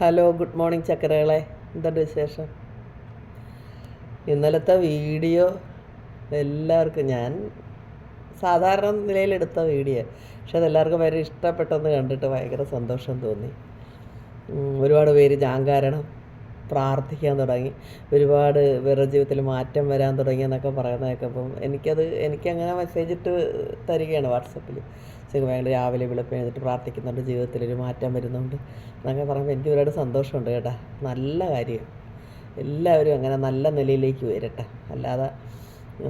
Hello good morning ചക്കരകളെ. എന്തുണ്ട് വിശേഷം? ഇന്നലത്തെ വീഡിയോ എല്ലാവർക്കും ഞാൻ സാധാരണ നിലയിലെടുത്ത വീഡിയോ പക്ഷെ അതെല്ലാവർക്കും ഭയങ്കര ഇഷ്ടപ്പെട്ടെന്ന് കണ്ടിട്ട് ഭയങ്കര സന്തോഷം തോന്നി. ഒരുപാട് പേര് ജാങ്കാരണം പ്രാർത്ഥിക്കാൻ തുടങ്ങി. ഒരുപാട് വേറെ ജീവിതത്തിൽ മാറ്റം വരാൻ തുടങ്ങി എന്നൊക്കെ പറയുന്നതൊക്കെ അപ്പം എനിക്കത് എനിക്കങ്ങനെ മെസ്സേജ് ഇട്ട് തരികയാണ് വാട്സപ്പിൽ സുഖമായിട്ട് രാവിലെ വെളുപ്പം എഴുന്നിട്ട് പ്രാർത്ഥിക്കുന്നുണ്ട് ജീവിതത്തിലൊരു മാറ്റം വരുന്നുണ്ട്. എന്നൊക്കെ പറയുമ്പോൾ എനിക്ക് ഒരുപാട് സന്തോഷമുണ്ട് കേട്ടാ. നല്ല കാര്യം. എല്ലാവരും അങ്ങനെ നല്ല നിലയിലേക്ക് വരട്ടെ അല്ലാതെ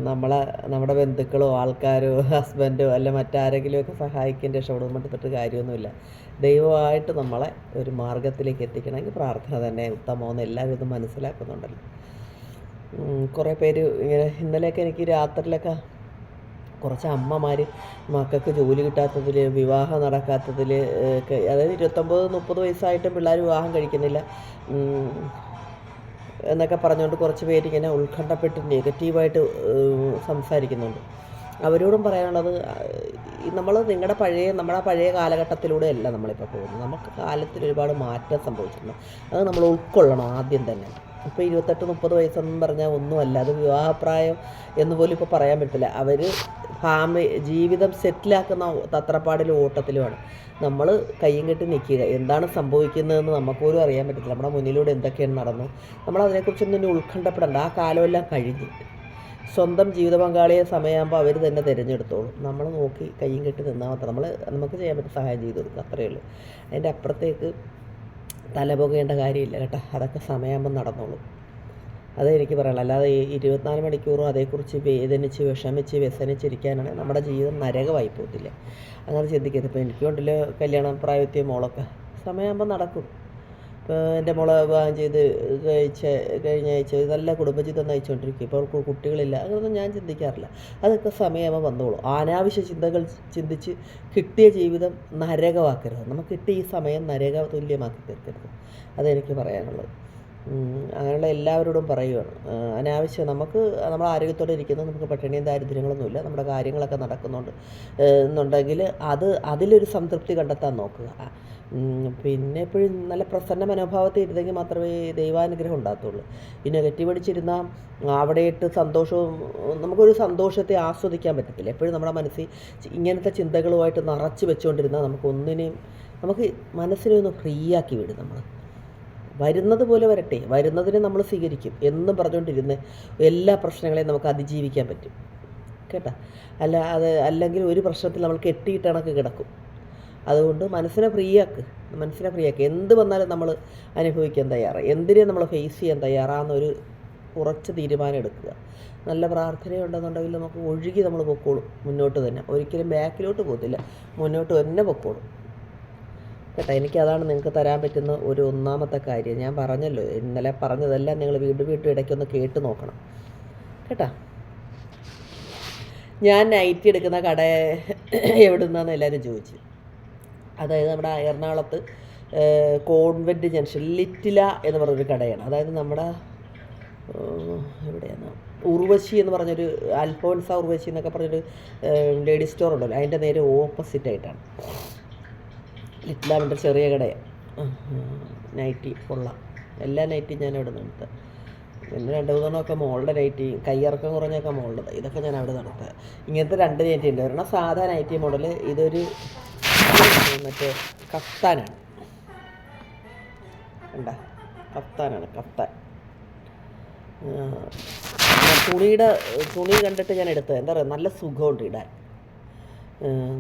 നമ്മളെ നമ്മുടെ ബന്ധുക്കളോ ആൾക്കാരോ ഹസ്ബൻഡോ അല്ല മറ്റാരെങ്കിലുമൊക്കെ സഹായിക്കാൻ രക്ഷപ്പെടും മട്ടിട്ട് കാര്യമൊന്നുമില്ല. ദൈവമായിട്ട് നമ്മളെ ഒരു മാർഗത്തിലേക്ക് എത്തിക്കണമെങ്കിൽ പ്രാർത്ഥന തന്നെ ഉത്തമമെന്ന് എല്ലാവരും ഇത് മനസ്സിലാക്കുന്നുണ്ടല്ലോ. കുറേ പേര് ഇങ്ങനെ ഇന്നലെയൊക്കെ എനിക്ക് രാത്രിയിലൊക്കെ കുറച്ച് അമ്മമാർ മക്കൾക്ക് ജോലി കിട്ടാത്തതിൽ വിവാഹം നടക്കാത്തതിൽ അതായത് ഇരുപത്തൊമ്പത് മുപ്പത് വയസ്സായിട്ടും പിള്ളേർ വിവാഹം കഴിക്കുന്നില്ല. എന്നൊക്കെ പറഞ്ഞുകൊണ്ട് കുറച്ച് പേര് ഇങ്ങനെ ഉത്കണ്ഠപ്പെട്ട് നെഗറ്റീവായിട്ട് സംസാരിക്കുന്നുണ്ട്. അവരോടും പറയാനുള്ളത് നമ്മൾ നിങ്ങളുടെ പഴയ നമ്മുടെ പഴയ കാലഘട്ടത്തിലൂടെയല്ല നമ്മളിപ്പോൾ പോകുന്നത്. നമുക്ക് കാലത്തിൽ ഒരുപാട് മാറ്റം സംഭവിച്ചിട്ടുണ്ട്. അത് നമ്മൾ ഉൾക്കൊള്ളണം ആദ്യം തന്നെ. ഇപ്പോൾ ഇരുപത്തെട്ട് മുപ്പത് വയസ്സെന്ന് പറഞ്ഞാൽ ഒന്നുമല്ല. അത് വിവാഹപ്രായം എന്ന് പോലും ഇപ്പോൾ പറയാൻ പറ്റില്ല. അവർ ഫാമി ജീവിതം സെറ്റിലാക്കുന്ന തത്രപ്പാടിലും ഓട്ടത്തിലുമാണ്. നമ്മൾ കയ്യും കെട്ടി നിൽക്കുക. എന്താണ് സംഭവിക്കുന്നതെന്ന് നമുക്കൊരും അറിയാൻ പറ്റത്തില്ല. നമ്മുടെ മുന്നിലൂടെ എന്തൊക്കെയാണ് നടന്നു. നമ്മൾ അതിനെക്കുറിച്ചൊന്നും ഉത്കണ്ഠപ്പെടേണ്ട. ആ കാലമെല്ലാം കഴിഞ്ഞ്. സ്വന്തം ജീവിത പങ്കാളിയെ സമയമാകുമ്പോൾ അവർ തന്നെ തിരഞ്ഞെടുത്തോളും. നമ്മൾ നോക്കി കയ്യും കെട്ടി നിന്നാൽ മാത്രം. നമ്മൾ നമുക്ക് ചെയ്യാൻ പറ്റുന്ന സഹായം ചെയ്ത് കൊടുക്കുക. അത്രയേ ഉള്ളൂ. അതിന്റെ അപ്പുറത്തേക്ക് തല പുകയേണ്ട കാര്യമില്ല കേട്ടോ. അതൊക്കെ സമയമാകുമ്പോൾ നടന്നോളും. അതേ എനിക്ക് പറയാനുള്ളൂ അല്ലാതെ ഈ ഇരുപത്തിനാല് മണിക്കൂറും അതേക്കുറിച്ച് വേദനിച്ച് വിഷമിച്ച് വ്യസനിച്ചിരിക്കാനാണ് നമ്മുടെ ജീവിതം നരകമായി പോകത്തില്ല അങ്ങനെ ചിന്തിക്കരുത്. ഇപ്പോൾ എനിക്കുണ്ടല്ലോ കല്യാണം പ്രായത്തിയ മോളൊക്കെ. സമയമാകുമ്പോൾ നടക്കും. എന്റെ മോളെ വിവാഹം ചെയ്ത് കഴിച്ച കഴിഞ്ഞ ആഴ്ച നല്ല കുടുംബജീവിതം നയിച്ചുകൊണ്ടിരിക്കും ഇപ്പോൾ അവൾക്ക് കുട്ടികളില്ല. അങ്ങനെയൊന്നും ഞാൻ ചിന്തിക്കാറില്ല. അതൊക്കെ സമയമാകുമ്പോൾ വന്നോളൂ. അനാവശ്യ ചിന്തകൾ ചിന്തിച്ച് കിട്ടിയ ജീവിതം നരകമാക്കരുത്. നമുക്ക് കിട്ടിയ ഈ സമയം നരക തുല്യമാക്കി തീർക്കരുത്. അതെനിക്ക് പറയാനുള്ളത്. അങ്ങനെയുള്ള എല്ലാവരോടും പറയുകയാണ് അനാവശ്യം നമുക്ക് നമ്മൾ ആരോഗ്യത്തോടെ ഇരിക്കുന്നത് നമുക്ക് പട്ടിണിയും ദാരിദ്ര്യങ്ങളൊന്നുമില്ല നമ്മുടെ കാര്യങ്ങളൊക്കെ നടക്കുന്നുണ്ട്. എന്നുണ്ടെങ്കിൽ അത് അതിലൊരു സംതൃപ്തി കണ്ടെത്താൻ നോക്കുക. പിന്നെ എപ്പോഴും നല്ല പ്രസന്ന മനോഭാവത്തിൽ ഇരുന്നെങ്കിൽ മാത്രമേ ദൈവാനുഗ്രഹം ഉണ്ടാകത്തുള്ളൂ. ഈ നെഗറ്റീവ് അടിച്ചിരുന്നാൽ അവിടെയിട്ട് സന്തോഷവും നമുക്കൊരു സന്തോഷത്തെ ആസ്വദിക്കാൻ പറ്റത്തില്ല. എപ്പോഴും നമ്മുടെ മനസ്സിൽ ഇങ്ങനത്തെ ചിന്തകളുമായിട്ട് നിറച്ച് വെച്ചുകൊണ്ടിരുന്നാൽ നമുക്ക് ഒന്നിനെയും നമുക്ക് മനസ്സിനെ ഒന്ന് ഫ്രീ ആക്കി വിടും നമ്മൾ വരുന്നത് പോലെ വരട്ടെ വരുന്നതിനെ നമ്മൾ സ്വീകരിക്കും എന്നും പറഞ്ഞുകൊണ്ടിരുന്ന് എല്ലാ പ്രശ്നങ്ങളെയും നമുക്ക് അതിജീവിക്കാൻ പറ്റും. കേട്ടോ? അല്ല അത് അല്ലെങ്കിൽ ഒരു പ്രശ്നത്തിൽ നമ്മൾ കെട്ടിയിട്ടണക്ക് കിടക്കും. അതുകൊണ്ട് മനസ്സിനെ ഫ്രീ ആക്ക് മനസ്സിനെ ഫ്രീ ആക്ക് എന്ത് വന്നാലും നമ്മൾ അനുഭവിക്കാൻ തയ്യാറാണ് എന്തിനെ നമ്മൾ ഫേസ് ചെയ്യാൻ തയ്യാറാണെന്നൊരു ഉറച്ച തീരുമാനം എടുക്കുക. നല്ല പ്രാർത്ഥനയുണ്ടെന്നുണ്ടെങ്കിൽ നമുക്ക് ഒഴുകി നമ്മൾ പൊക്കോളും മുന്നോട്ട് തന്നെ. ഒരിക്കലും ബാക്കിലോട്ട് പോകത്തില്ല. മുന്നോട്ട് തന്നെ പൊക്കോളും. കേട്ടോ എനിക്കതാണ് നിങ്ങൾക്ക് തരാൻ പറ്റുന്ന ഒരു ഒന്നാമത്തെ കാര്യം. ഞാൻ പറഞ്ഞല്ലോ ഇന്നലെ പറഞ്ഞതെല്ലാം നിങ്ങൾ വീണ്ടും വീണ്ടും ഇടയ്ക്കൊന്ന് കേട്ട് നോക്കണം. കേട്ടോ? ഞാൻ നൈറ്റി എടുക്കുന്ന കട എവിടെ നിന്നാന്ന് എല്ലാവരും ചോദിച്ചു. അതായത് നമ്മുടെ എറണാകുളത്ത് കോൺവെന്റ് ജംഗ്ഷൻ ലിറ്റില എന്ന് പറഞ്ഞൊരു കടയാണ്. അതായത് നമ്മുടെ എവിടെയാണ് ഉർവശി എന്ന് പറഞ്ഞൊരു അൽഫോൻസ ഉർവശി എന്നൊക്കെ പറഞ്ഞൊരു ലേഡി സ്റ്റോർ ഉണ്ടല്ലോ. അതിന്റെ നേരെ ഓപ്പോസിറ്റ് ആയിട്ടാണ്. ലിറ്റില എന്റെ ചെറിയ കടയാണ് നൈറ്റി കൊള്ളാം എല്ലാ നൈറ്റിയും ഞാൻ അവിടെ നിന്ന് പിന്നെ രണ്ട് മൂന്നെണ്ണമൊക്കെ മോളുടെ നൈറ്റി കയ്യിറക്കം കുറഞ്ഞൊക്കെ മോളുടെ ഇതൊക്കെ ഞാൻ അവിടെ നടത്തുക ഇങ്ങനത്തെ രണ്ട് നൈറ്റി ഉണ്ട്. ഒരെണ്ണം സാധാ നൈറ്റി മോഡൽ ഇതൊരു മറ്റേ കഫ്താനാണ്. കണ്ട? കഫ്താനാണ് കഫ്താൻ. തുണിയുടെ തുണി കണ്ടിട്ട് ഞാൻ എടുത്തത്. എന്താ പറയുക നല്ല സുഖമുണ്ട് ഇടാൻ.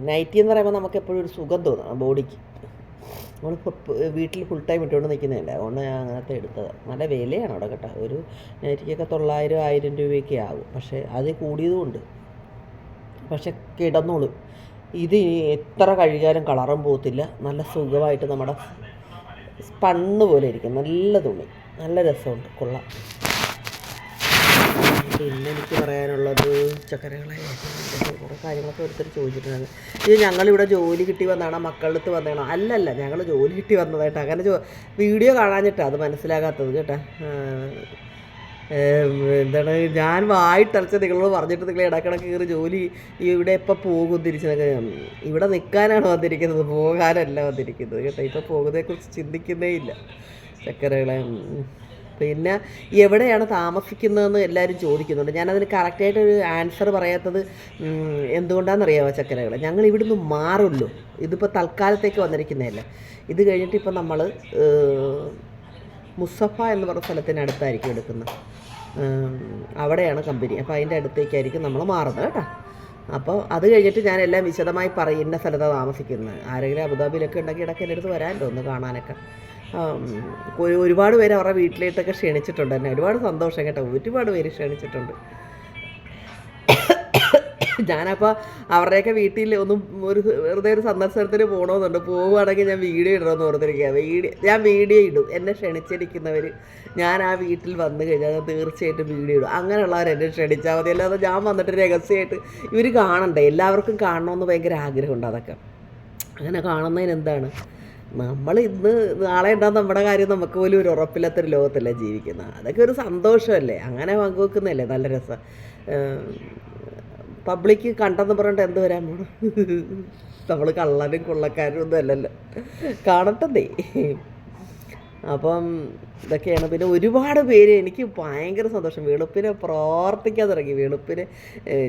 നൈറ്റി എന്ന് പറയുമ്പോൾ നമുക്ക് എപ്പോഴും ഒരു സുഖം തോന്നണം ബോഡിക്ക്. നമ്മളിപ്പോൾ വീട്ടിൽ ഫുൾ ടൈം ഇട്ടുകൊണ്ട് നിൽക്കുന്നില്ല? അതുകൊണ്ട് ഞാൻ അങ്ങനത്തെ എടുത്തത്. നല്ല വിലയാണ് അവിടെ കേട്ടോ. ഒരു നൈറ്റിക്കൊക്കെ തൊള്ളായിരം ആയിരം രൂപയൊക്കെ ആകും പക്ഷേ അത് കൂടിയതുമുണ്ട് പക്ഷെ കിടന്നോളും. ഇത് എത്ര കഴുകിയാലും കളറും പോകത്തില്ല. നല്ല സുഖമായിട്ട് നമ്മുടെ സ്പണ്ണ് പോലെ ഇരിക്കും. നല്ല തുണി. നല്ല രസമുണ്ട്. കൊള്ളാം. പിന്നെ എനിക്ക് പറയാനുള്ളത് ചക്കരകളെ. കുറേ കാര്യങ്ങളൊക്കെ ഒരുത്തർ ചോദിച്ചിട്ടുണ്ടായിരുന്നു. ഇത് ഞങ്ങളിവിടെ ജോലി കിട്ടി വന്നതാണോ മക്കളുടെ അടുത്ത് വന്നതാണോ? അല്ലല്ല ഞങ്ങൾ ജോലി കിട്ടി വന്നതായിട്ട്. അങ്ങനെ വീഡിയോ കാണാഞ്ഞിട്ടാണ് അത് മനസ്സിലാകാത്തത് കേട്ടോ. എന്താണ് ഞാൻ വായിട്ടലച്ച് നിങ്ങളോട് പറഞ്ഞിട്ട് നിങ്ങൾ ഇടക്കിടക്ക് കയറി ജോലി ഇവിടെ എപ്പോൾ പോകും തിരിച്ചതൊക്കെ ഇവിടെ നിൽക്കാനാണ് വന്നിരിക്കുന്നത് പോകാനല്ല വന്നിരിക്കുന്നത് കേട്ടോ. ഇപ്പോൾ പോകുന്നതിനെക്കുറിച്ച് ചിന്തിക്കുന്നേ ഇല്ല ചക്കരകളെ. പിന്നെ എവിടെയാണ് താമസിക്കുന്നതെന്ന് എല്ലാവരും ചോദിക്കുന്നുണ്ട്. ഞാനതിന് കറക്റ്റായിട്ട് ഒരു ആൻസർ പറയാത്തത് എന്തുകൊണ്ടാണെന്നറിയാമോ ചക്കരകൾ ഞങ്ങൾ ഇവിടുന്ന് മാറുമല്ലോ ഇതിപ്പോൾ തൽക്കാലത്തേക്ക് വന്നിരിക്കുന്നതല്ല. ഇത് കഴിഞ്ഞിട്ട് ഇപ്പം നമ്മൾ മുസഫ എന്ന് പറഞ്ഞ സ്ഥലത്തിനടുത്തായിരിക്കും എടുക്കുന്നത്. അവിടെയാണ് കമ്പനി അപ്പോൾ അതിന്റെ അടുത്തേക്കായിരിക്കും നമ്മൾ മാറുന്നത് കേട്ടോ. അപ്പോൾ അത് കഴിഞ്ഞിട്ട് ഞാൻ എല്ലാം വിശദമായി പറയും ഇന്ന സ്ഥലത്താണ് താമസിക്കുന്നത്. ആരെങ്കിലും അബുദാബിയിലൊക്കെ ഉണ്ടെങ്കിൽ ഇടയ്ക്ക് എന്റെ അടുത്ത് വരാമല്ലോ ഒന്ന് കാണാനൊക്കെ. ഒരുപാട് പേര് അവരുടെ വീട്ടിലേട്ടൊക്കെ ക്ഷണിച്ചിട്ടുണ്ട് എന്നെ. ഒരുപാട് സന്തോഷം കേട്ടോ. ഒരുപാട് പേര് ക്ഷണിച്ചിട്ടുണ്ട്. ഞാനപ്പോൾ അവരുടെയൊക്കെ വീട്ടിൽ ഒന്നും ഒരു വെറുതെ ഒരു സന്ദർശനത്തിന് പോകണമെന്നുണ്ട് പോവുകയാണെങ്കിൽ ഞാൻ വീഡിയോ ഇടണമെന്ന് ഓർത്തിരിക്കുക വീഡിയോ ഞാൻ വീഡിയോ ഇടും. എന്നെ ക്ഷണിച്ചിരിക്കുന്നവർ ഞാൻ ആ വീട്ടിൽ വന്നു കഴിഞ്ഞാൽ ഞാൻ തീർച്ചയായിട്ടും വീഡിയോ ഇടും. അങ്ങനെയുള്ളവർ എന്നെ ക്ഷണിച്ചാൽ മതി. അല്ലാതെ ഞാൻ വന്നിട്ട് രഹസ്യമായിട്ട് ഇവർ കാണണ്ടേ? എല്ലാവർക്കും കാണണമെന്ന് ഭയങ്കര ആഗ്രഹമുണ്ട് അതൊക്കെ. അങ്ങനെ കാണുന്നതിന് എന്താണ്? നമ്മൾ ഇന്ന് നാളെ ഉണ്ടാകുന്ന നമ്മുടെ കാര്യം? നമുക്ക് പോലും ഒരു ഉറപ്പില്ലാത്തൊരു ലോകത്തല്ല ജീവിക്കുന്നത്. അതൊക്കെ ഒരു സന്തോഷമല്ലേ? അങ്ങനെ പങ്കുവെക്കുന്നതല്ലേ? നല്ല രസം. പബ്ലിക്ക് കണ്ടെന്ന് പറഞ്ഞിട്ട് എന്ത് വരാൻ പോണം? നമ്മൾ കള്ളനും കൊള്ളക്കാരും ഒന്നും അല്ലല്ലോ. കാണട്ടെ അപ്പം ഇതൊക്കെയാണ്. പിന്നെ ഒരുപാട് പേര് എനിക്ക് ഭയങ്കര സന്തോഷം. വെളുപ്പിനെ പ്രാർത്ഥിക്കാൻ തുടങ്ങി. വെളുപ്പിന്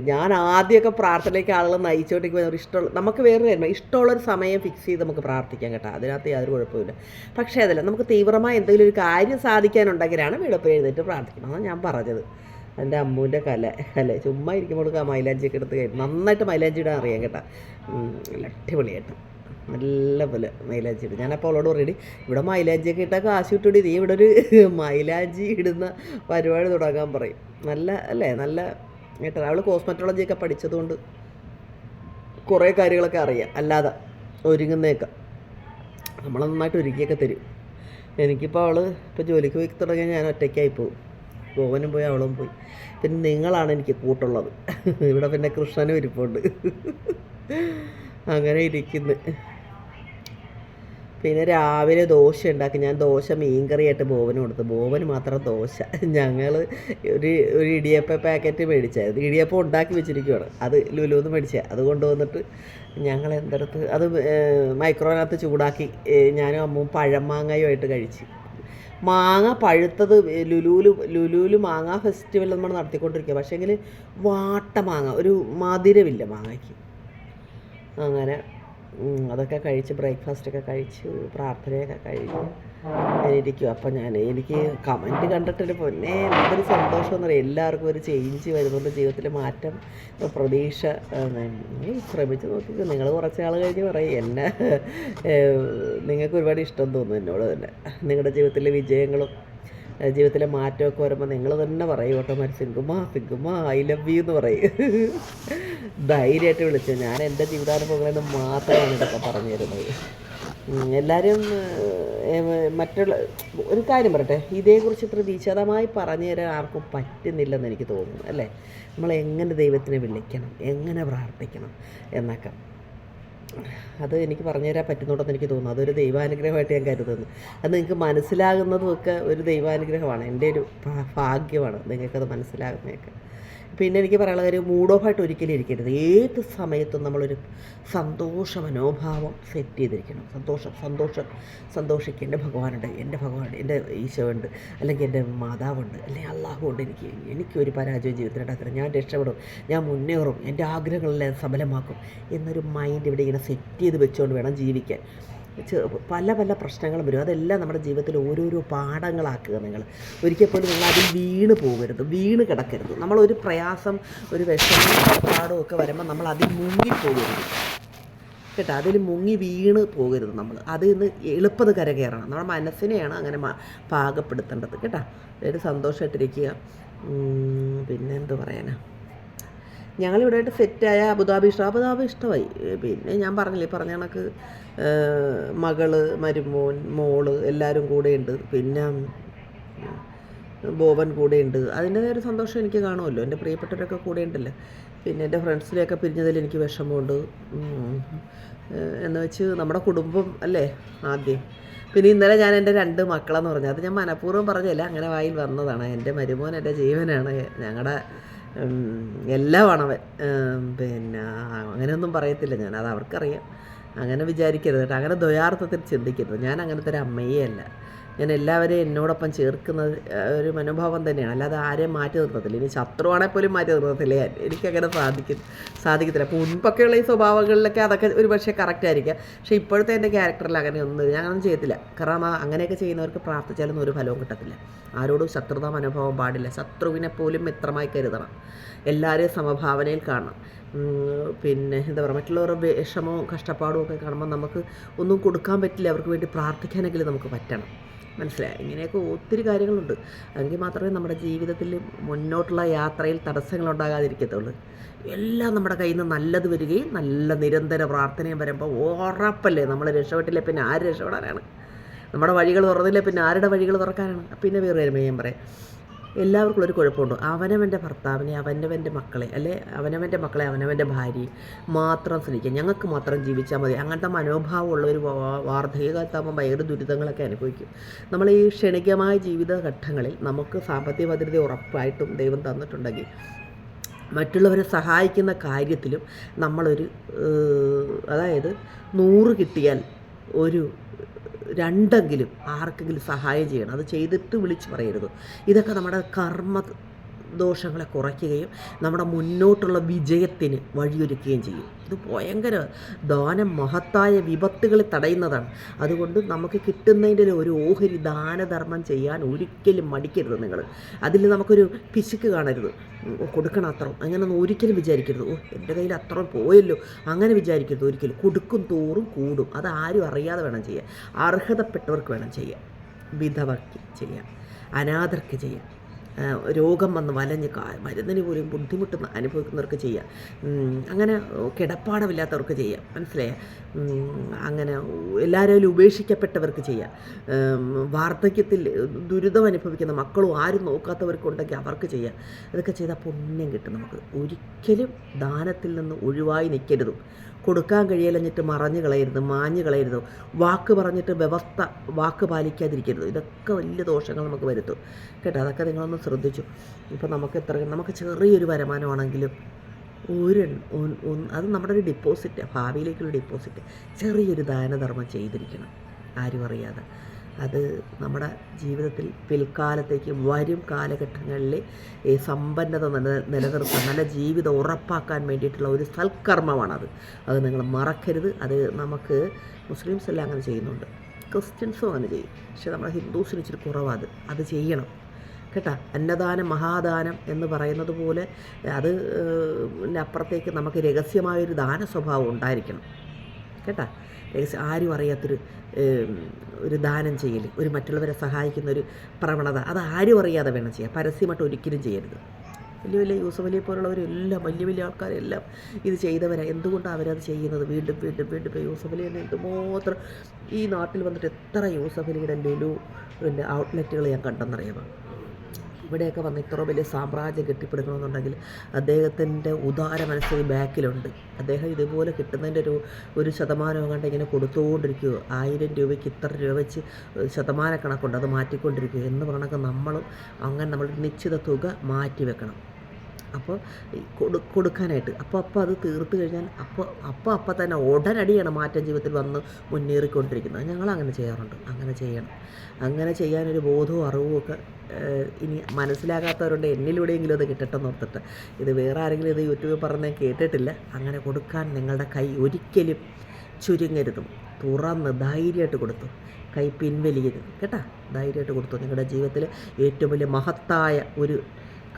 ഞാൻ ആദ്യമൊക്കെ പ്രാർത്ഥനയ്ക്ക് ആളുകൾ നയിച്ചുകൊണ്ടിരിക്കുമ്പോൾ ഒരു ഇഷ്ടമുള്ള നമുക്ക് വേറെ വരുമ്പോൾ ഇഷ്ടമുള്ളൊരു സമയം ഫിക്സ് ചെയ്ത് നമുക്ക് പ്രാർത്ഥിക്കാം കേട്ടോ. അതിനകത്ത് യാതൊരു കുഴപ്പമില്ല പക്ഷേ അതല്ല നമുക്ക് തീവ്രമായ എന്തെങ്കിലും ഒരു കാര്യം സാധിക്കാനുണ്ടെങ്കിലാണ് വെളുപ്പിന് എഴുന്നേറ്റ് പ്രാർത്ഥിക്കണം അതാണ് ഞാൻ പറഞ്ഞത്. എന്റെ അമ്മൂന്റെ കല കല. ചുമ്മാ ഇരിക്കുമ്പോൾ മൈലാഞ്ചിയൊക്കെ എടുത്ത് കഴിഞ്ഞു നന്നായിട്ട് മൈലാഞ്ചി ഇടാൻ അറിയാം കേട്ടോ. നല്ല അടിപൊളിയായിട്ട്. നല്ല പോലെ മൈലാഞ്ചി ഇടും. ഞാനപ്പോൾ അവളോട് പറയണി ഇവിടെ മൈലാഞ്ചിയൊക്കെ ഇട്ടാൽ കാശ് കിട്ടൂടി. നീ ഇവിടെ ഒരു മൈലാഞ്ചി ഇടുന്ന പരിപാടി തുടങ്ങാൻ പറയും. നല്ല അല്ലേ? നല്ല കേട്ടോ. അവൾ കോസ്മെറ്റോളജിയൊക്കെ പഠിച്ചതുകൊണ്ട് കുറേ കാര്യങ്ങളൊക്കെ അറിയാം. അല്ലാതെ ഒരുങ്ങുന്നതൊക്കെ നമ്മളെ നന്നായിട്ട് ഒരുക്കിയൊക്കെ തരും. എനിക്കിപ്പോൾ അവൾ ഇപ്പോൾ ജോലിക്ക് പോയി തുടങ്ങിയാൽ ഞാൻ ഒറ്റയ്ക്കായി പോകും ഗോവനും പോയി അവളും പോയി. പിന്നെ നിങ്ങളാണ് എനിക്ക് കൂട്ടുള്ളത്. ഇവിടെ പിന്നെ കൃഷ്ണനും ഇരിപ്പുണ്ട്. അങ്ങനെ ഇരിക്കുന്നു. പിന്നെ രാവിലെ ദോശ ഉണ്ടാക്കി. ഞാൻ ദോശ മീൻകറിയായിട്ട് ബോവന് കൊടുത്തു. ബോവന് മാത്രം ദോശ. ഞങ്ങൾ ഒരു ഒരു ഇടിയപ്പ പാക്കറ്റ് മേടിച്ചായിരുന്നു. ഇടിയപ്പം ഉണ്ടാക്കി വെച്ചിരിക്കുകയാണ് അത് ലുലുന്ന് മേടിച്ച. അത് കൊണ്ടുവന്നിട്ട് ഞങ്ങൾ എന്തെടുത്ത് അത് മൈക്രോനകത്ത് ചൂടാക്കി ഞാനും അമ്മും പഴമാങ്ങയുമായിട്ട് കഴിച്ച്. മാങ്ങ പഴുത്തത് ലുലുലു ലുലുലു മാങ്ങ ഫെസ്റ്റിവൽ നമ്മൾ നടത്തിക്കൊണ്ടിരിക്കുക പക്ഷേങ്കിൽ വാട്ട മാങ്ങ ഒരു മധുരമില്ല മാങ്ങയ്ക്ക്. അങ്ങനെ അതൊക്കെ കഴിച്ച് ബ്രേക്ക്ഫാസ്റ്റൊക്കെ കഴിച്ച് പ്രാർത്ഥനയൊക്കെ കഴിഞ്ഞ് ഞാൻ ഇരിക്കും അപ്പം ഞാൻ എനിക്ക് കമന്റ് കണ്ടിട്ടൊരു പൊന്നെ എന്തൊരു സന്തോഷം എന്ന് പറയാം എല്ലാവർക്കും ഒരു ചേഞ്ച് വരുന്നുണ്ട്. ജീവിതത്തിൽ മാറ്റം പ്രതീക്ഷ ശ്രമിച്ചു നോക്കി നിങ്ങൾ കുറച്ച് നാൾ കഴിഞ്ഞ് പറയും. എന്നെ നിങ്ങൾക്ക് ഒരുപാട് ഇഷ്ടം തോന്നും എന്നോട് തന്നെ. നിങ്ങളുടെ ജീവിതത്തിലെ വിജയങ്ങളും ജീവിതത്തിലെ മാറ്റമൊക്കെ വരുമ്പോൾ നിങ്ങൾ തന്നെ പറയും. ഓട്ടോമാറ്റിക് സിങ്കുമ്മ സിങ്കുമ്മ ഐ ലവ് യു എന്ന് പറയും. ധൈര്യമായിട്ട് വിളിച്ചു. ഞാൻ എന്റെ ജീവിതാനുഭവങ്ങളിൽ നിന്ന് മാത്രമാണ് ഇതൊക്കെ പറഞ്ഞു തരുന്നത് എല്ലാവരും മറ്റുള്ള ഒരു കാര്യം പറയട്ടെ. ഇതേക്കുറിച്ച് ഇത്ര വിശദമായി പറഞ്ഞു തരാൻ ആർക്കും പറ്റുന്നില്ലെന്ന് എനിക്ക് തോന്നുന്നു അല്ലേ? നമ്മൾ എങ്ങനെ ദൈവത്തിനെ വിളിക്കണം എങ്ങനെ പ്രാർത്ഥിക്കണം എന്നൊക്കെ. അത് എനിക്ക് പറഞ്ഞു തരാൻ പറ്റുന്നുണ്ടെന്ന് എനിക്ക് തോന്നുന്നു. അതൊരു ദൈവാനുഗ്രഹമായിട്ട് ഞാൻ കരുതുന്നു. അത് നിങ്ങൾക്ക് മനസ്സിലാകുന്നതുമൊക്കെ ഒരു ദൈവാനുഗ്രഹമാണ്. എന്റെ ഒരു ഭാഗ്യമാണ് നിങ്ങൾക്കത് മനസ്സിലാകുന്നതൊക്കെ. പിന്നെ എനിക്ക് പറയാനുള്ള കാര്യം മൂഡ് ഓഫായിട്ട് ഒരിക്കലും ഇരിക്കരുത്. ഏത് സമയത്തും നമ്മളൊരു സന്തോഷ മനോഭാവം സെറ്റ് ചെയ്തിരിക്കണം. സന്തോഷം സന്തോഷം സന്തോഷിക്കുക എന്റെ ഭഗവാനുണ്ട് എന്റെ ഭഗവാൻ എന്റെ ഈശോ ഉണ്ട് അല്ലെങ്കിൽ എന്റെ മാതാവുണ്ട് അല്ലെങ്കിൽ അള്ളാഹു ഉണ്ട് എനിക്ക് എനിക്കൊരു പരാജയം ജീവിതത്തിലുണ്ടാക്കണം ഞാൻ രക്ഷപ്പെടും ഞാൻ മുന്നേറും എന്റെ ആഗ്രഹങ്ങളെല്ലാം സബലമാക്കും എന്നൊരു മൈൻഡ് ഇവിടെ ഇങ്ങനെ സെറ്റ് ചെയ്ത് വെച്ചുകൊണ്ട് വേണം ജീവിക്കാൻ. പല പല പ്രശ്നങ്ങളും വരും. അതെല്ലാം നമ്മുടെ ജീവിതത്തിൽ ഓരോരോ പാഠങ്ങളാക്കുക നിങ്ങൾ. ഒരിക്കൽ പോലും നിങ്ങൾ അതിൽ വീണ് പോകരുത്. വീണ് കിടക്കരുത്. നമ്മളൊരു പ്രയാസം ഒരു വിഷമം പാടവും ഒക്കെ വരുമ്പോൾ നമ്മൾ അതിൽ മുങ്ങിപ്പോകരുത് കേട്ടോ? അതിൽ മുങ്ങി വീണ് പോകരുത് നമ്മൾ. അതിൽ നിന്ന് എളുപ്പത് കരകയറണം. നമ്മുടെ മനസ്സിനെയാണ് അങ്ങനെ പാകപ്പെടുത്തേണ്ടത്. കേട്ടോ? അതായത് സന്തോഷമായിട്ടിരിക്കുക. പിന്നെന്ത് പിന്നെ എന്ത് പറയാനാ ഞങ്ങളിവിടെ ആയിട്ട് സെറ്റായ അബുദാബി ഇഷ്ടം. അബുദാബി ഇഷ്ടമായി. പിന്നെ ഞാൻ പറഞ്ഞില്ലേ പറഞ്ഞ കണക്ക് മകൾ മരുമോൻ മോൾ എല്ലാവരും കൂടെയുണ്ട്. പിന്നെ ബോബൻ കൂടെയുണ്ട്. അതിന്റെതായ ഒരു സന്തോഷം എനിക്ക് കാണുമല്ലോ. എന്റെ പ്രിയപ്പെട്ടവരൊക്കെ കൂടെ ഉണ്ടല്ലോ പിന്നെ എന്റെ ഫ്രണ്ട്സിനെയൊക്കെ പിരിഞ്ഞതിൽ എനിക്ക് വിഷമമുണ്ട്. എന്ന് വെച്ച് നമ്മുടെ കുടുംബം അല്ലേ? ആദ്യം. പിന്നെ ഇന്നലെ ഞാൻ എന്റെ രണ്ട് മക്കളെന്ന് പറഞ്ഞു. അത് ഞാൻ മനഃപൂർവം പറഞ്ഞല്ല അങ്ങനെ വായിൽ വന്നതാണ്. എന്റെ മരുമോൻ എന്റെ ജീവനാണ്. ഞങ്ങളുടെ എല്ലാമാണ് അവൻ പിന്നെ അങ്ങനെയൊന്നും പറയത്തില്ല. ഞാൻ അത് അവർക്കറിയാം. അങ്ങനെ വിചാരിക്കരുത് കേട്ടോ. അങ്ങനെ ദ്വയാർത്ഥത്തിൽ ചിന്തിക്കരുത്. ഞാൻ അങ്ങനത്തെ ഒരു അമ്മയേ അല്ല. ഞാൻ എല്ലാവരെയും എന്നോടൊപ്പം ചേർക്കുന്ന ഒരു മനോഭാവം തന്നെയാണ്. അല്ലാതെ ആരെയും മാറ്റി നിർത്തത്തില്ല. ഇനി ശത്രുവാണെങ്കിൽ പോലും മാറ്റി നിർത്തത്തില്ല എനിക്കങ്ങനെ സാധിക്കും സാധിക്കത്തില്ല. അപ്പോൾ മുൻപൊക്കെയുള്ള ഈ സ്വഭാവങ്ങളിലൊക്കെ അതൊക്കെ ഒരു പക്ഷേ കറക്റ്റ് ആയിരിക്കാം. പക്ഷേ ഇപ്പോഴത്തെ എന്റെ ക്യാരക്ടറിൽ അങ്ങനെ ഒന്നും ഞാൻ അങ്ങനെ ചെയ്യത്തില്ല. കാരണം അങ്ങനെയൊക്കെ ചെയ്യുന്നവർക്ക് പ്രാർത്ഥിച്ചാലൊന്നും ഒരു ഫലവും കിട്ടത്തില്ല. ആരോടും ശത്രുതാ മനോഭാവം പാടില്ല. ശത്രുവിനെ പോലും മിത്രമായി കരുതണം. എല്ലാവരെയും സമഭാവനയിൽ കാണണം. പിന്നെ എന്താ പറയുക മറ്റുള്ളവരുടെ വിഷമവും കഷ്ടപ്പാടും ഒക്കെ കാണുമ്പോൾ നമുക്ക് ഒന്നും കൊടുക്കാൻ പറ്റില്ല. അവർക്ക് വേണ്ടി പ്രാർത്ഥിക്കാനെങ്കിലും നമുക്ക് പറ്റണം. മനസ്സിലായി. ഇങ്ങനെയൊക്കെ ഒത്തിരി കാര്യങ്ങളുണ്ട്. എങ്കിൽ മാത്രമേ നമ്മുടെ ജീവിതത്തിൽ മുന്നോട്ടുള്ള യാത്രയിൽ തടസ്സങ്ങൾ ഉണ്ടാകാതിരിക്കത്തുള്ളൂ. എല്ലാം നമ്മുടെ കയ്യിൽ നിന്ന് നല്ലത് വരികയും നല്ല നിരന്തര പ്രാർത്ഥനയും വരുമ്പോൾ ഉറപ്പല്ലേ? നമ്മൾ രക്ഷപ്പെട്ടില്ലേ? പിന്നെ ആര് രക്ഷപ്പെടാനാണ്? നമ്മുടെ വഴികൾ തുറന്നില്ലേ? പിന്നെ ആരുടെ വഴികൾ തുറക്കാനാണ്? പിന്നെ വേറെ ഞാൻ പറയാം. എല്ലാവർക്കും ഒരു കുഴപ്പമുണ്ട്. അവനവന്റെ ഭർത്താവിനെ അവനവന്റെ മക്കളെ അല്ലെ? അവനവന്റെ മക്കളെ അവനവന്റെ ഭാര്യയെ മാത്രം സ്നേഹിക്കുക. ഞങ്ങൾക്ക് മാത്രം ജീവിച്ചാൽ മതി. അങ്ങനത്തെ മനോഭാവമുള്ള ഒരു വാർദ്ധക്യകാലത്താകുമ്പോൾ ഭയങ്കര ദുരിതങ്ങളൊക്കെ അനുഭവിക്കും. നമ്മൾ ഈ ക്ഷണികമായ ജീവിതഘട്ടങ്ങളിൽ നമുക്ക് സാമ്പത്തിക ഭദ്രത ഉറപ്പായിട്ടും ദൈവം തന്നിട്ടുണ്ടെങ്കിൽ മറ്റുള്ളവരെ സഹായിക്കുന്ന കാര്യത്തിലും നമ്മളൊരു അതായത് നൂറ് കിട്ടിയാൽ ഒരു രണ്ടെങ്കിലും ആർക്കെങ്കിലും സഹായം ചെയ്യണം. അത് ചെയ്തിട്ട് വിളിച്ച് പറയരുത്. ഇതൊക്കെ നമ്മുടെ കർമ്മ ദോഷങ്ങളെ കുറയ്ക്കുകയും നമ്മുടെ മുന്നോട്ടുള്ള വിജയത്തിന് വഴിയൊരുക്കുകയും ചെയ്യും. ഇത് ഭയങ്കര ദാനം മഹത്തായ വിപത്തുകളെ തടയുന്നതാണ്. അതുകൊണ്ട് നമുക്ക് കിട്ടുന്നതിന്റെ ഒരു ഓഹരി ദാനധർമ്മം ചെയ്യാൻ ഒരിക്കലും മടിക്കരുത് നിങ്ങൾ. അതിൽ നമുക്കൊരു പിശുക്ക് കാണരുത്. കൊടുക്കണം അത്രയും. അങ്ങനെയൊന്നും ഒരിക്കലും വിചാരിക്കരുത്. ഓ എന്റെ കയ്യിൽ അത്രയും പോയല്ലോ. അങ്ങനെ വിചാരിക്കരുത് ഒരിക്കലും. കൊടുക്കും തോറും കൂടും. അത് ആരും അറിയാതെ വേണം ചെയ്യാൻ. അർഹതപ്പെട്ടവർക്ക് വേണം ചെയ്യാൻ. വിധവയ്ക്ക് ചെയ്യാം അനാഥർക്ക് ചെയ്യാം രോഗം വന്ന് വലഞ്ഞ് മരുന്നിന് പോലും ബുദ്ധിമുട്ട് അനുഭവിക്കുന്നവർക്ക് ചെയ്യാം. അങ്ങനെ കിടപ്പാടമില്ലാത്തവർക്ക് ചെയ്യാം. മനസ്സിലായ? അങ്ങനെ എല്ലാവരും ഉപേക്ഷിക്കപ്പെട്ടവർക്ക് ചെയ്യാം. വാർദ്ധക്യത്തിൽ ദുരിതം അനുഭവിക്കുന്ന മക്കളും ആരും നോക്കാത്തവർക്കുണ്ടെങ്കിൽ അവർക്ക് ചെയ്യാം. ഇതൊക്കെ ചെയ്താൽ പുണ്യം കിട്ടും നമുക്ക്. ഒരിക്കലും ദാനത്തിൽ നിന്ന് ഒഴിവായി നിൽക്കരുതും. കൊടുക്കാൻ കഴിയലഞ്ഞിട്ട് മറഞ്ഞു കളയരുത് മാഞ്ഞു കളയരുത്. വാക്ക് പറഞ്ഞിട്ട് വ്യവസ്ഥ വാക്ക് പാലിക്കാതിരിക്കരുത്. ഇതൊക്കെ വലിയ ദോഷങ്ങൾ നമുക്ക് വരുത്തും. കേട്ടോ? അതൊക്കെ നിങ്ങളൊന്ന് ശ്രദ്ധിച്ചു. ഇപ്പോൾ നമുക്ക് എത്ര നമുക്ക് ചെറിയൊരു വരുമാനമാണെങ്കിലും ഒരു അത് നമ്മുടെ ഒരു ഡിപ്പോസിറ്റ് ഭാവിയിലേക്കുള്ള ഡിപ്പോസിറ്റ് ചെറിയൊരു ദാനധർമ്മം ചെയ്തിരിക്കണം. ആരും അറിയാതെ. അത് നമ്മുടെ ജീവിതത്തിൽ പിൽക്കാലത്തേക്ക് വരും കാലഘട്ടങ്ങളിൽ ഈ സമ്പന്നത നില നിലനിർത്താൻ നല്ല ജീവിതം ഉറപ്പാക്കാൻ വേണ്ടിയിട്ടുള്ള ഒരു സൽക്കർമ്മമാണത്. അത് നിങ്ങൾ മറക്കരുത്. അത് നമുക്ക് മുസ്ലിംസ് എല്ലാം അങ്ങനെ ചെയ്യുന്നുണ്ട്. ക്രിസ്ത്യൻസും അങ്ങനെ ചെയ്യും. പക്ഷെ നമ്മുടെ ഹിന്ദുസിന് ഇച്ചിരി കുറവാത് അത്. ചെയ്യണം. കേട്ടോ? അന്നദാനം മഹാദാനം എന്ന് പറയുന്നത് പോലെ അത് അപ്പുറത്തേക്ക് നമുക്ക് രഹസ്യമായൊരു ദാന സ്വഭാവം ഉണ്ടായിരിക്കണം. കേട്ടാ? ആരും അറിയാത്തൊരു ഒരു ദാനം ചെയ്യൽ ഒരു മറ്റുള്ളവരെ സഹായിക്കുന്ന ഒരു പ്രവണത അത് ആരും അറിയാതെ വേണം ചെയ്യാൻ. പരസ്യമായിട്ട് ഒരിക്കലും ചെയ്യരുത്. വലിയ വലിയ യൂസഫ് അലിയെ പോലുള്ളവരെല്ലാം വലിയ വലിയ ആൾക്കാരെല്ലാം ഇത് ചെയ്തവരാ. എന്തുകൊണ്ടാണ് അവരത് ചെയ്യുന്നത്? വീണ്ടും വീണ്ടും വീണ്ടും യൂസഫ് അലി തന്നെ എന്തുമാത്രം ഈ നാട്ടിൽ വന്നിട്ട് എത്ര യൂസഫ് അലിയുടെ ലുലു പിന്നെ ഔട്ട്ലെറ്റുകൾ ഞാൻ കണ്ടെന്നറിയാമോ? ഇവിടെയൊക്കെ വന്ന് ഇത്ര വലിയ സാമ്രാജ്യം കെട്ടിപ്പടുക്കണമെന്നുണ്ടെങ്കിൽ അദ്ദേഹത്തിന്റെ ഉദാര മനസ്സിൽ ബാക്കിലുണ്ട്. അദ്ദേഹം ഇതുപോലെ കിട്ടുന്നതിന്റെ ഒരു ഒരു ശതമാനം കണ്ട് ഇങ്ങനെ കൊടുത്തുകൊണ്ടിരിക്കുക. ആയിരം രൂപയ്ക്ക് ഇത്ര രൂപ വെച്ച് ശതമാന കണക്കുണ്ട് അത് മാറ്റിക്കൊണ്ടിരിക്കുക എന്ന് പറഞ്ഞൊക്കെ നമ്മളും അങ്ങനെ നമ്മൾ നിശ്ചിത തുക മാറ്റി വെക്കണം അപ്പോൾ കൊടു കൊടുക്കാനായിട്ട്. അപ്പോൾ അപ്പോൾ അത് തീർത്ത് കഴിഞ്ഞാൽ അപ്പോൾ അപ്പോൾ അപ്പം തന്നെ ഉടനടിയാണ് മാറ്റം ജീവിതത്തിൽ വന്ന് മുന്നേറിക്കൊണ്ടിരിക്കുന്നത്. ഞങ്ങൾ അങ്ങനെ ചെയ്യാറുണ്ട്. അങ്ങനെ ചെയ്യണം. അങ്ങനെ ചെയ്യാനൊരു ബോധവും അറിവും ഒക്കെ ഇനി മനസ്സിലാകാത്തവരുണ്ട്. എന്നിലൂടെയെങ്കിലും അത് കിട്ടട്ടെന്ന് ഓർത്തിട്ട്. ഇത് വേറെ ആരെങ്കിലും ഇത് യൂട്യൂബിൽ പറഞ്ഞ് കേട്ടിട്ടില്ല. അങ്ങനെ കൊടുക്കാൻ നിങ്ങളുടെ കൈ ഒരിക്കലും ചുരുങ്ങരുതും. തുറന്ന് ധൈര്യമായിട്ട് കൊടുത്തു. കൈ പിൻവലിയരുത്. കേട്ടാ? ധൈര്യമായിട്ട് കൊടുത്തു. നിങ്ങളുടെ ജീവിതത്തിൽ ഏറ്റവും വലിയ മഹത്തായ ഒരു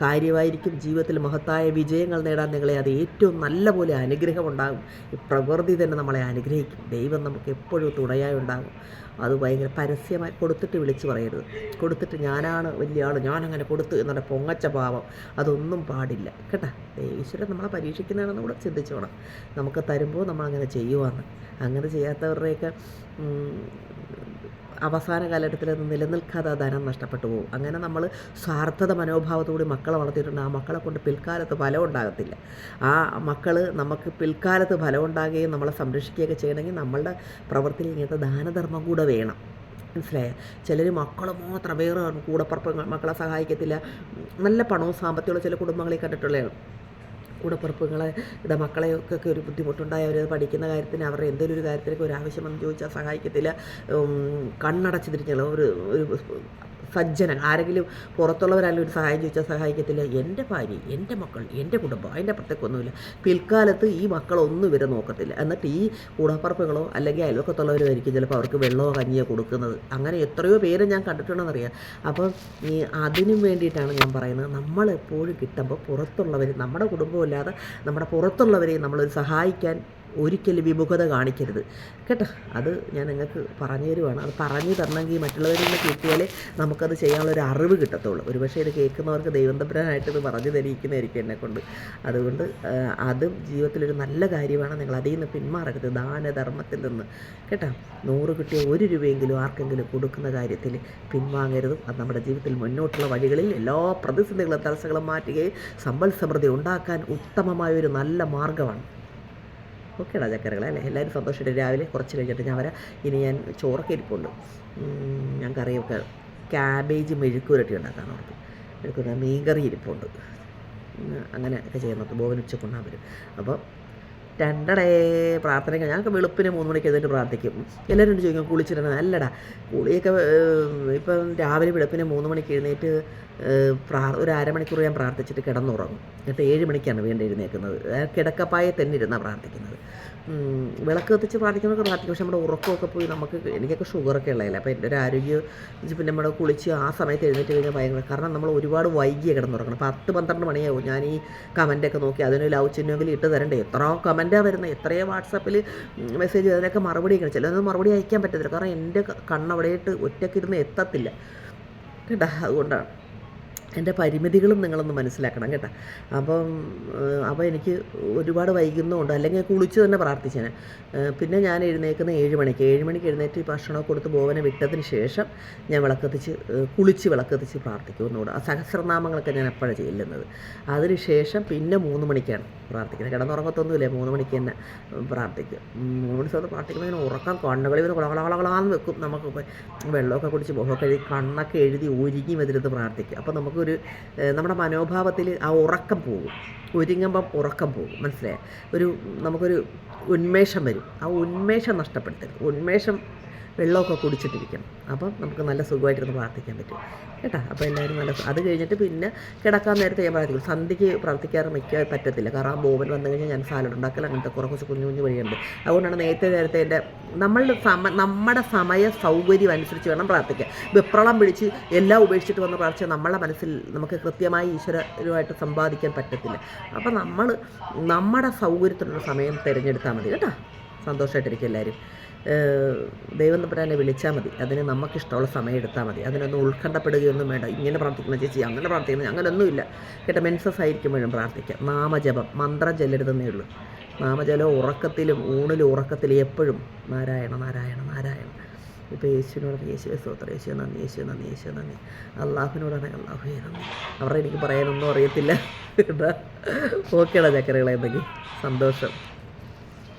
കാര്യമായിരിക്കും. ജീവിതത്തിൽ മഹത്തായ വിജയങ്ങൾ നേടാൻ നിങ്ങളെ അത് ഏറ്റവും നല്ല പോലെ അനുഗ്രഹമുണ്ടാകും. ഈ പ്രകൃതി തന്നെ നമ്മളെ അനുഗ്രഹിക്കും. ദൈവം നമുക്ക് എപ്പോഴും തുണയായി ഉണ്ടാകും. അത് ഭയങ്കര പരസ്യമായി കൊടുത്തിട്ട് വിളിച്ച് പറയരുത്. കൊടുത്തിട്ട് ഞാനാണ് വലിയ ആൾ ഞാനങ്ങനെ കൊടുത്തു എന്നുള്ള പൊങ്ങച്ച ഭാവം അതൊന്നും പാടില്ല. കേട്ടാ? ഈശ്വരൻ നമ്മളെ പരീക്ഷിക്കുന്നതാണെന്ന് കൂടെ ചിന്തിച്ചോണം നമുക്ക് തരുമ്പോൾ നമ്മളങ്ങനെ ചെയ്യുവാണ് അങ്ങനെ ചെയ്യാത്തവരുടെയൊക്കെ അവസാന കാലഘട്ടത്തിൽ അത് നിലനിൽക്കാതെ ധനം നഷ്ടപ്പെട്ടു പോകും. അങ്ങനെ നമ്മൾ സ്വാർത്ഥത മനോഭാവത്തോടെ മക്കളെ വളർത്തിയിട്ടുണ്ട്. ആ മക്കളെ കൊണ്ട് പിൽക്കാലത്ത് ഫലം ഉണ്ടാകത്തില്ല. ആ മക്കൾ നമുക്ക് പിൽക്കാലത്ത് ഫലം ഉണ്ടാകുകയും നമ്മളെ സംരക്ഷിക്കുകയൊക്കെ ചെയ്യണമെങ്കിൽ നമ്മളുടെ പ്രവൃത്തിയിൽ ഇങ്ങനത്തെ ദാനധർമ്മം കൂടെ വേണം. മനസ്സിലായ? ചിലർ മക്കൾ മാത്രം വേറെ കൂടപ്പുറപ്പ് മക്കളെ സഹായിക്കത്തില്ല. നല്ല പണവും സാമ്പത്തികമുള്ള ചില കുടുംബങ്ങളിൽ കണ്ടിട്ടുള്ളതാണ്. കൂടപ്പുറപ്പുങ്ങളെ ഇട മക്കളെയൊക്കെ ഒരു ബുദ്ധിമുട്ടുണ്ടായി അവർ പഠിക്കുന്ന കാര്യത്തിന് അവരുടെ എന്തെങ്കിലും ഒരു കാര്യത്തിലേക്ക് ഒരു ആവശ്യം വന്ന് ചോദിച്ചാൽ സഹായിക്കത്തില്ല. കണ്ണടച്ച് തിരിഞ്ഞുള്ള ഒരു ഒരു സജ്ജന ആരെങ്കിലും പുറത്തുള്ളവരായാലും ഒരു സഹായം ചോദിച്ചാൽ സഹായിക്കത്തില്ല. എന്റെ ഭാര്യ എന്റെ മക്കൾ എന്റെ കുടുംബം അതിന്റെ അപ്പുറത്തേക്കൊന്നുമില്ല പിൽക്കാലത്ത് ഈ മക്കളൊന്നും ഇവരെ നോക്കത്തില്ല. എന്നിട്ട് ഈ കൂടപ്പറപ്പുകളോ അല്ലെങ്കിൽ അയൽവക്കത്തുള്ളവരോ ആയിരിക്കും ചിലപ്പോൾ അവർക്ക് വെള്ളമോ കഞ്ഞിയോ കൊടുക്കുന്നത്. അങ്ങനെ എത്രയോ പേര് ഞാൻ കണ്ടിട്ടുണ്ടെന്നറിയാം. അപ്പം ഈ അതിനും വേണ്ടിയിട്ടാണ് ഞാൻ പറയുന്നത്. നമ്മൾ എപ്പോഴും കിട്ടുമ്പോൾ പുറത്തുള്ളവർ നമ്മുടെ കുടുംബമില്ലാതെ നമ്മുടെ പുറത്തുള്ളവരെയും നമ്മളൊരു സഹായിക്കാൻ ഒരിക്കലും വിമുഖത കാണിക്കരുത്. കേട്ടോ? അത് ഞാൻ നിങ്ങൾക്ക് പറഞ്ഞു തരുവാണ്. അത് പറഞ്ഞു തരണമെങ്കിൽ മറ്റുള്ളവരിൽ നിന്ന് കിട്ടിയാലേ നമുക്കത് ചെയ്യാനുള്ള ഒരു അറിവ് കിട്ടത്തുള്ളൂ. ഒരുപക്ഷെ ഇത് കേൾക്കുന്നവർക്ക് ദൈവന്തപുരനായിട്ട് ഇത് പറഞ്ഞു തരിയിരിക്കുന്നതായിരിക്കും എന്നെ കൊണ്ട്. അതുകൊണ്ട് അതും ജീവിതത്തിലൊരു നല്ല കാര്യമാണ്. നിങ്ങൾ അതിൽ നിന്ന് പിന്മാറരുത്. ദാനധർമ്മത്തിൽ നിന്ന്. കേട്ടോ? നൂറ് കിട്ടിയ ഒരു രൂപയെങ്കിലും ആർക്കെങ്കിലും കൊടുക്കുന്ന കാര്യത്തിൽ പിൻവാങ്ങരുതും. അത് നമ്മുടെ ജീവിതത്തിൽ മുന്നോട്ടുള്ള വഴികളിൽ എല്ലാ പ്രതിസന്ധികളും തടസ്സങ്ങളും മാറ്റുകയും സമ്പൽ സമൃദ്ധി ഉണ്ടാക്കാൻ ഉത്തമമായ ഒരു നല്ല മാർഗമാണ്. ഓക്കേടാ ചക്കരകളെ അല്ലേ? എല്ലാവരും സന്തോഷമായിട്ട് രാവിലെ കുറച്ച് കഴിഞ്ഞിട്ട് ഞാൻ വരാം ഇനി ഞാൻ ചോറൊക്കെ ഇരിപ്പുണ്ട്. ഞാൻ കറിയൊക്കെ ക്യാബേജ് മെഴുക്കുരട്ടി ഉണ്ടാക്കാൻ ഓർത്തു മെഴുക്കുരട്ടി മീൻകറി ഇരിപ്പുണ്ട്. ഉം, അങ്ങനെ ഒക്കെ ചെയ്യുന്നുണ്ട് ബോവൻ ഉച്ചക്കൊണ്ടാൻ വരും. അപ്പോൾ രണ്ടടേ പ്രാർത്ഥനയ്ക്ക് ഞങ്ങൾക്ക് വെളുപ്പിന് മൂന്ന് മണിക്ക് എഴുന്നേറ്റ് പ്രാർത്ഥിക്കും. എല്ലാവരും എന്നോട് ചോദിക്കും കുളിച്ചിടണം അല്ലടാ കുളിയൊക്കെ ഇപ്പം രാവിലെ വെളുപ്പിന് മൂന്ന് മണിക്ക് എഴുന്നേറ്റ് പ്രാർ പ്രാ ഒരു അരമണിക്കൂർ ഞാൻ പ്രാർത്ഥിച്ചിട്ട് കിടന്നുറങ്ങും. എന്നിട്ട് ഏഴ് മണിക്കാണ് വീണ്ടും എഴുന്നേൽക്കുന്നത്. കിടക്കപ്പായ തന്നെ ഇരുന്നാണ് പ്രാർത്ഥിക്കുന്നത്. വിളക്ക് കത്തിച്ച് പ്രാർത്ഥിക്കുന്നതൊക്കെ പ്രാർത്ഥിക്കും. പക്ഷെ നമ്മുടെ ഉറക്കമൊക്കെ പോയി നമുക്ക് എനിക്കൊക്കെ ഷുഗറൊക്കെ ഉള്ളതല്ലേ അപ്പോൾ എന്റെ ഒരു ആരോഗ്യം പിന്നെ നമ്മുടെ കുളിച്ച് ആ സമയത്ത് എഴുന്നേറ്റ് കഴിഞ്ഞാൽ ഭയങ്കര കാരണം നമ്മൾ ഒരുപാട് വൈകിയ കിടന്നുറങ്ങണം. പത്ത് പന്ത്രണ്ട് മണിയാവും. ഞാൻ ഈ കമന്റൊക്കെ നോക്കി അതിന് ലവ് ചിഹ്നമെങ്കിലും ഇട്ട് തരണ്ടേ? എത്ര കമന്റാണ് വരുന്നത് എത്രയോ വാട്സാപ്പിൽ മെസ്സേജ് അതിനൊക്കെ മറുപടി അയക്കണം ചിലതൊന്നും മറുപടി അയക്കാൻ പറ്റത്തില്ല. കാരണം എന്റെ കണ്ണവിടെയിട്ട് ഒറ്റയ്ക്കിരുന്ന് എത്തത്തില്ല. കേട്ടോ? അതുകൊണ്ടാണ്. എന്റെ പരിമിതികളും നിങ്ങളൊന്ന് മനസ്സിലാക്കണം കേട്ടോ. അപ്പം അപ്പോൾ എനിക്ക് ഒരുപാട് വൈകുന്നുമുണ്ട് അല്ലെങ്കിൽ കുളിച്ച് തന്നെ പ്രാർത്ഥിച്ചേനെ. പിന്നെ ഞാൻ എഴുന്നേക്കുന്ന ഏഴ് മണിക്ക്. ഏഴ് മണിക്ക് എഴുന്നേറ്റ് ഭക്ഷണമൊക്കെ കൊടുത്ത് ബോവനെ വിട്ടതിന് ശേഷം ഞാൻ വിളക്കത്തിച്ച് കുളിച്ച് വിളക്കത്തിച്ച് പ്രാർത്ഥിക്കും ഒന്നുകൂടെ ആ സഹസ്രനാമങ്ങളൊക്കെ ഞാൻ എപ്പോഴാണ് ചെല്ലുന്നത്. അതിന് ശേഷം പിന്നെ മൂന്ന് മണിക്കാണ് പ്രാർത്ഥിക്കുന്നത്. കിടന്നുറങ്ങത്തൊന്നുമില്ല. മൂന്ന് മണിക്ക് തന്നെ പ്രാർത്ഥിക്കും. മൂന്ന് മണി സമയത്ത് പ്രാർത്ഥിക്കുമ്പോൾ ഉറക്കം കണ്ണുകളിൽ നിന്ന് കുളകളകളകളാന്ന് വെക്കും. നമുക്ക് വെള്ളമൊക്കെ കുടിച്ച് മുഖമൊക്കെ കഴുകി കണ്ണൊക്കെ എഴുതി ഒരുങ്ങി വന്നിരുന്ന് പ്രാർത്ഥിക്കും. അപ്പോൾ നമുക്കൊരു നമ്മുടെ മനോഭാവത്തിൽ ആ ഉറക്കം പോകും. ഒരുങ്ങുമ്പം ഉറക്കം പോകും. മനസ്സിലായോ? ഒരു നമുക്കൊരു ഉന്മേഷം വരും. ആ ഉന്മേഷം നഷ്ടപ്പെടുത്തരുത്. ഉന്മേഷം വെള്ളമൊക്കെ കുടിച്ചിട്ടിരിക്കണം അപ്പം നമുക്ക് നല്ല സുഖമായിട്ടിരുന്ന് പ്രാർത്ഥിക്കാൻ പറ്റും. കേട്ടോ? അപ്പോൾ എല്ലാവരും നല്ല അത് കഴിഞ്ഞിട്ട് പിന്നെ കിടക്കാൻ നേരത്തെ ഞാൻ പ്രാർത്ഥിക്കും. സന്ധ്യയ്ക്ക് പ്രാർത്ഥിക്കാറ് മിക്ക പറ്റത്തില്ല. കാരണം ആ ബോബൻ വന്നു കഴിഞ്ഞാൽ ഞാൻ സാലഡ് ഉണ്ടാക്കൽ അങ്ങനത്തെ കുറേ കുറച്ച് കുഞ്ഞു കുഞ്ഞു വഴിയുണ്ട് അതുകൊണ്ടാണ് നേരത്തെ നേരത്തെ എന്റെ നമ്മളുടെ സമ നമ്മുടെ സമയ സൗകര്യം അനുസരിച്ച് വേണം പ്രാർത്ഥിക്കാൻ. വിപ്രളം പിടിച്ച് എല്ലാം ഉപേക്ഷിച്ചിട്ട് വന്ന് പ്രാർത്ഥിച്ചാൽ നമ്മളെ മനസ്സിൽ നമുക്ക് കൃത്യമായി ഈശ്വരരുമായിട്ട് സമ്പാദിക്കാൻ പറ്റത്തില്ല. അപ്പോൾ നമ്മൾ നമ്മുടെ സൗകര്യത്തിനുള്ള സമയം തിരഞ്ഞെടുത്താൽ മതി. കേട്ടോ? സന്തോഷമായിട്ടിരിക്കും എല്ലാവരും. ദൈവം തമ്പുരാനെ വിളിച്ചാൽ മതി. അതിന് നമുക്കിഷ്ടമുള്ള സമയം എടുത്താൽ മതി. അതിനൊന്നും ഉത്കണ്ഠപ്പെടുകയൊന്നും വേണ്ട. ഇങ്ങനെ പ്രാർത്ഥിക്കുന്ന ചേച്ചി അങ്ങനെ പ്രാർത്ഥിക്കുന്ന. അങ്ങനെയൊന്നുമില്ല കേട്ടോ മെൻസസ് ആയിരിക്കുമ്പോഴും പ്രാർത്ഥിക്കാം. നാമജപം മന്ത്രം ചെല്ലരുതെന്നേ ഉള്ളൂ. നാമജലം ഉറക്കത്തിലും ഊണിലും ഉറക്കത്തിലും എപ്പോഴും. നാരായണ നാരായണ നാരായണ. ഇപ്പോൾ യേശുവിനോട് യേശുവെ സ്തോത്രം. യേശു നന്ദി യേശു നന്ദി യേശു നന്ദി. അള്ളാഹുവിനോടാണ് അള്ളാഹുവേ നന്ദി. അവരുടെ എനിക്ക് പറയാനൊന്നും അറിയത്തില്ല. കേട്ടോ. ഓക്കേടാ സന്തോഷം.